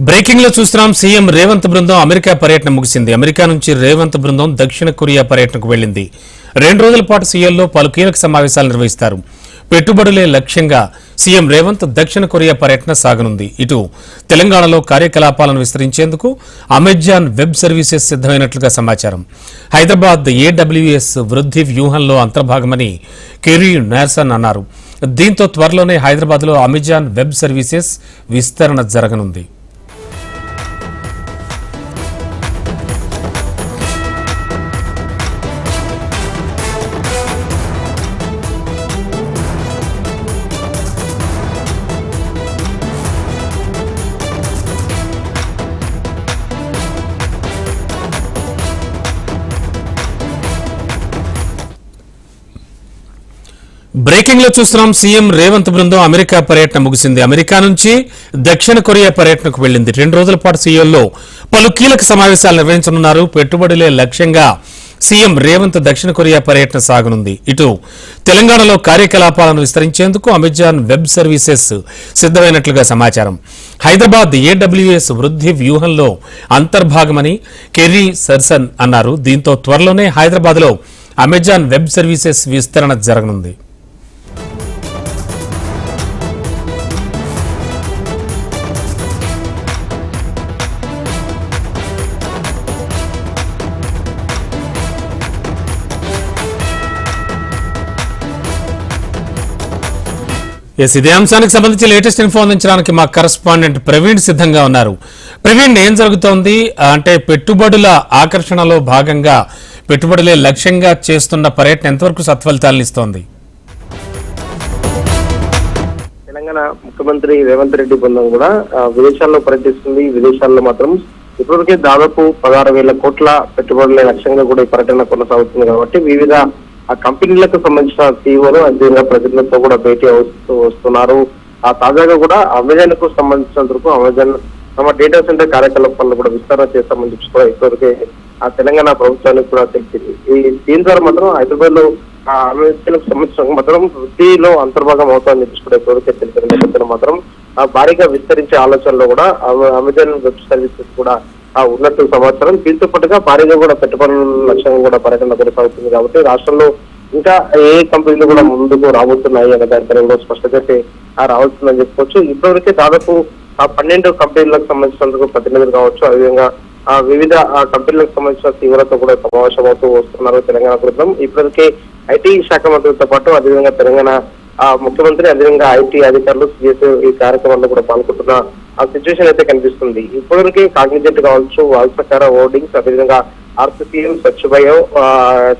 బ్రేకింగ్లో చూస్తున్నాం. సీఎం రేవంత్ బృందం అమెరికా పర్యటన ముగిసింది. అమెరికా నుంచి రేవంత్ బృందం దక్షిణ కొరియా పర్యటనకు వెళ్ళింది రెండు రోజుల పాటు సీఎంలో పలు కీలక సమావేశాలు నిర్వహిస్తారు. పెట్టుబడులే లక్ష్యంగా సీఎం రేవంత్ దక్షిణ కొరియా పర్యటన సాగనుంది. ఇటు తెలంగాణలో కార్యకలాపాలను విస్తరించేందుకు అమెజాన్ వెబ్ సర్వీసెస్ సిద్ధమైనట్లుగా సమాచారం. హైదరాబాద్ ఏడబ్ల్యూఎస్ వృద్ధి వ్యూహంలో అంతర్భాగమని కెరీ నార్సన్ అన్నారు. దీంతో త్వరలోనే హైదరాబాద్లో అమెజాన్ వెబ్ సర్వీసెస్ విస్తరణ జరగనుంది. బ్రేకింగ్లో చూస్తున్నాం సీఎం రేవంత్ బృందం అమెరికా పర్యటన ముగిసింది. అమెరికా నుంచి దక్షిణ కొరియా పర్యటనకు వెళ్ళింది రెండు రోజుల పాటు సీఎంలో పలు కీలక సమావేశాలు నిర్వహించనున్నారు. పెట్టుబడులే లక్ష్యంగా సీఎం రేవంత్ దక్షిణ కొరియా పర్యటన సాగనుంది. ఇటు తెలంగాణలో కార్యకలాపాలను విస్తరించేందుకు అమెజాన్ వెబ్ సర్వీసెస్ సిద్ధమైనట్లుగా సమాచారం. హైదరాబాద్ ఏడబ్ల్యూఎస్ వృద్ధి వ్యూహంలో అంతర్భాగమని కెర్రీ సర్సన్ అన్నారు. దీంతో త్వరలోనే హైదరాబాద్లో అమెజాన్ వెబ్ సర్వీసెస్ విస్తరణ జరగనుంది. ఎస్ ఇదే అంశానికి సంబంధించి లేటెస్ట్ ఇన్ఫో అందించడానికి మా కరస్పాండెంట్ ప్రవీణ్ సిద్ధంగా ఉన్నారు. ప్రవీణ్ ఏం జరుగుతోంది? అంటే పెట్టుబడుల ఆకర్షణలో భాగంగా పెట్టుబడులే లక్ష్యంగా చేస్తున్న పర్యటన ఎంతవరకు సత్ఫలితాలను ఇస్తోంది? తెలంగాణ ముఖ్యమంత్రి రేవంత్ రెడ్డి బృందం కూడా విదేశాల్లో పర్యటిస్తుంది. విదేశాల్లో మాత్రం ఇప్పటివరకే దాదాపు పదహారు వేల కోట్ల పెట్టుబడుల లక్ష్యంగా కూడా ఈ పర్యటన కొనసాగుతుంది కాబట్టి వివిధ ఆ కంపెనీలకు సంబంధించిన సీఈఓలు అదేవిధంగా ప్రజలతో కూడా భేటీ అవుతూ వస్తున్నారు. ఆ తాజాగా కూడా అమెజాన్కు సంబంధించినందుకు అమెజాన్ తమ డేటా సెంటర్ కార్యకలాపాలను కూడా విస్తరణ చేస్తామని చెప్పి కూడా ఇప్పటికే ఆ తెలంగాణ ప్రభుత్వానికి కూడా తెలిసింది ఈ దీని ద్వారా మాత్రం హైదరాబాద్లో ఆ సంబంధించిన మాత్రం వృద్ధిలో అంతర్భాగం అవుతామని చెప్పి కూడా ఇప్పటికే తెలిసిన నేపథ్యంలో మాత్రం ఆ భారీగా విస్తరించే ఆలోచనలో కూడా అమెజాన్ వెబ్ సర్వీసెస్ కూడా ఉన్నట్టు సమాచారం దీంతో పాటుగా భారీగా కూడా పెట్టుబడుల లక్ష్యంగా కూడా పర్యటన కొనసాగుతుంది కాబట్టి రాష్ట్రంలో ఇంకా ఏ కంపెనీలు కూడా ముందుకు రాబోతున్నాయి అనే దానిపైన కూడా స్పష్టత అయితే రావాల్సిందని చెప్పుకోవచ్చు. ఇప్పటివరకే దాదాపు ఆ పన్నెండు కంపెనీలకు సంబంధించినందుకు ప్రతినిధులు కావచ్చు. అదేవిధంగా ఆ వివిధ కంపెనీలకు సంబంధించిన తీవ్రత కూడా సమావేశం అవుతూ వస్తున్నారు తెలంగాణ ప్రభుత్వం. ఇప్పటికే ఐటీ శాఖ మంత్రులతో పాటు అదేవిధంగా తెలంగాణ ఆ ముఖ్యమంత్రి అదేవిధంగా ఐటీ అధికారులు సిఎస్ ఈ కార్యక్రమంలో కూడా పాల్గొంటున్న ఆ సిచ్యువేషన్ అయితే కనిపిస్తుంది. ఇప్పటివరకు కాగ్నిజెంట్ కావచ్చు వాల్సకార హోర్డింగ్స్ అదేవిధంగా ఆర్సిసిఎం స్వచ్ఛ బయో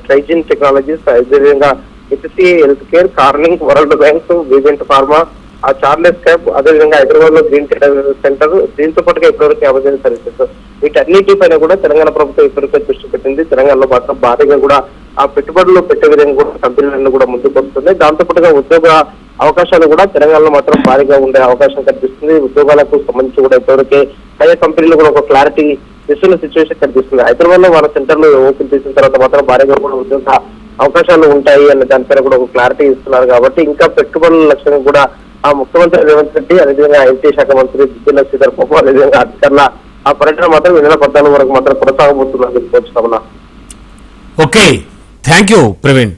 ట్రైజిన్ టెక్నాలజీస్ అదేవిధంగా HCA health care Corning World Bank Vivint pharma ఆ చార్లెస్ క్యాబ్ అదేవిధంగా హైదరాబాద్లో గ్రీన్ సెంటర్ దీంతో పాటుగా ఇప్పటివరకు అమెజాన్ సర్వీసెస్ వీటన్నిటి పైన కూడా తెలంగాణ ప్రభుత్వం ఇప్పటికే దృష్టి పెట్టింది. తెలంగాణలో మాత్రం భారీగా కూడా ఆ పెట్టుబడులు పెట్టే విధంగా కూడా కంపెనీలన్నీ కూడా ముందుకు వస్తున్నాయి. దాంతో పాటుగా ఉద్యోగ అవకాశాలు కూడా తెలంగాణలో మాత్రం భారీగా ఉండే అవకాశం కనిపిస్తుంది. ఉద్యోగాలకు సంబంధించి కూడా ఇప్పటివరకే ఆయా కంపెనీలు కూడా ఒక క్లారిటీ ఇస్తున్న సిచ్యువేషన్ కనిపిస్తుంది. హైదరాబాద్లో వాళ్ళ సెంటర్లు ఓపెన్ చేసిన తర్వాత మాత్రం భారీగా కూడా ఉద్యోగ అవకాశాలు ఉంటాయి అనే దానిపైన కూడా ఒక క్లారిటీ ఇస్తున్నారు కాబట్టి ఇంకా పెట్టుబడుల లక్ష్యంగా కూడా ఆ ముఖ్యమంత్రి రేవంత్ రెడ్డి అదేవిధంగా ఐటీ శాఖ మంత్రి జితేంద్ర శ్రీధర్ బాబు అదేవిధంగా అధికారుల ఆ పర్యటన మాత్రం రెండు వేల పద్నాలుగు వరకు మాత్రం కొనసాగబోతుందని చెప్పుకోవచ్చు ఓకే. Thank you Praveen.